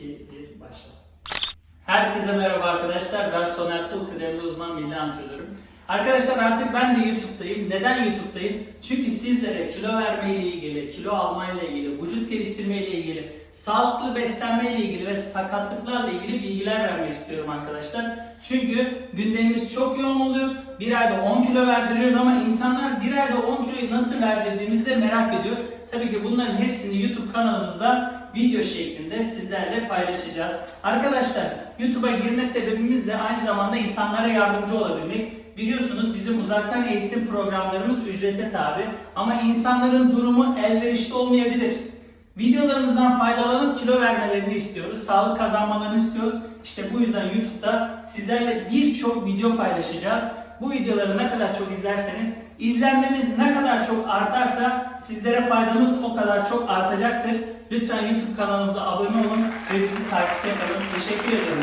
2, 1, başla. Herkese merhaba arkadaşlar. Ben Soner Tuğ, kıdemli uzman milli antrenörüm. Arkadaşlar artık ben de YouTube'dayım. Neden YouTube'dayım? Çünkü sizlere kilo verme ile ilgili, kilo alma ile ilgili, vücut geliştirme ile ilgili, sağlıklı beslenme ile ilgili ve sakatlıklarla ilgili bilgiler vermek istiyorum arkadaşlar. Çünkü gündemimiz çok yoğun oluyor. Bir ayda 10 kilo verdiriyoruz ama insanlar bir ayda 10 kiloyu nasıl verdirdiğimizi de merak ediyor. Tabii ki bunların hepsini YouTube kanalımızda video şeklinde sizlerle paylaşacağız. Arkadaşlar YouTube'a girme sebebimiz de aynı zamanda insanlara yardımcı olabilmek. Biliyorsunuz bizim uzaktan eğitim programlarımız ücrete tabi ama insanların durumu elverişli olmayabilir. Videolarımızdan faydalanıp kilo vermelerini istiyoruz, sağlık kazanmalarını istiyoruz. İşte bu yüzden YouTube'da sizlerle birçok video paylaşacağız. Bu videoları ne kadar çok izlerseniz, izlenmemiz ne kadar çok artarsa sizlere faydamız o kadar çok artacaktır. Lütfen YouTube kanalımıza abone olun ve bizi takipte kalın. Teşekkür ederim.